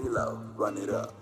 Halo, run it up.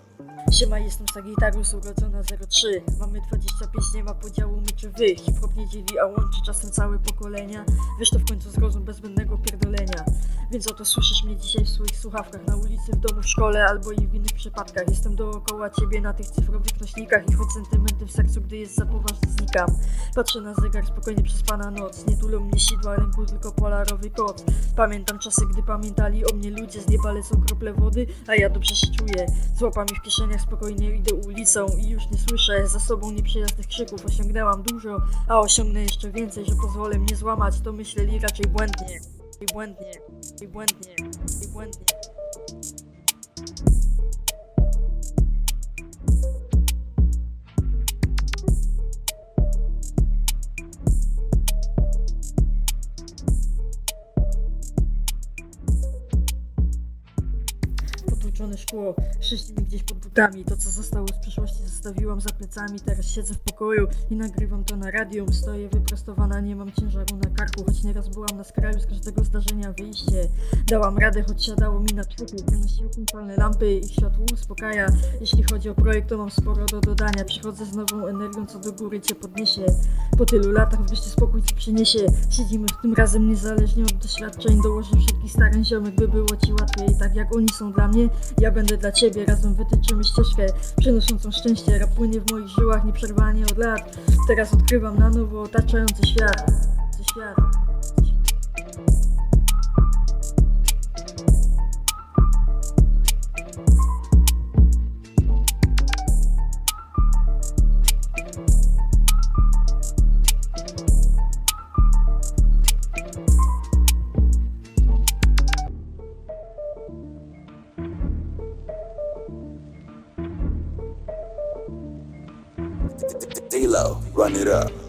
Siema, jestem Sagittarius, urodzona 03 Mamy 25, nie ma podziału my czy wy. Hip-hop nie dzieli, a łączy czasem całe pokolenia. Wiesz to w końcu zrozum bez zbędnego pierdolenia. Więc oto słyszysz mnie dzisiaj w swoich słuchawkach. Na ulicy, w domu, w szkole albo i w innych przypadkach. Jestem dookoła ciebie na tych cyfrowych nośnikach I choć sentymenty w sercu, gdy jest za poważnie znikam. Patrzę na zegar, spokojnie przez pana noc. Nie tulą mnie sidła ręku, tylko polarowy kot. Pamiętam czasy, gdy pamiętali o mnie ludzie Z nieba lecą krople wody, a ja dobrze się czuję. Z łapami w kieszeniach spokojnie idę ulicą I już nie słyszę za sobą nieprzyjaznych krzyków. Osiągnęłam dużo, a osiągnę jeszcze więcej Że pozwolę mnie złamać, to myśleli raczej błędnie. I błędnie, i błędnie, i błędnie Potłuczone szkło, szyści mi gdzieś pod butami. To co zostało z przeszłości zostawiłam za plecami Teraz siedzę w pokoju i nagrywam to na radium. Stoję wyprostowana, nie mam ciężaru na karku. Choć nieraz byłam na skraju z każdego zdarzenia wyjście Dałam radę, choć siadało mi na trupu Wynosiły falne lampy, ich światło uspokaja. Jeśli chodzi o projekt, to mam sporo do dodania. Przychodzę z nową energią, co do góry cię podniesie. Po tylu latach wreszcie spokój ci przyniesie. Siedzimy tym razem niezależnie od doświadczeń. Dołożę wszelkich starań ziomek, by było ci łatwiej. Tak jak oni są dla mnie, ja będę dla ciebie Razem wytyczymy ścieżkę przynoszącą szczęście. Rap płynie w moich żyłach nieprzerwanie od lat. Teraz odkrywam na nowo otaczający świat. Świat Halo, run it up.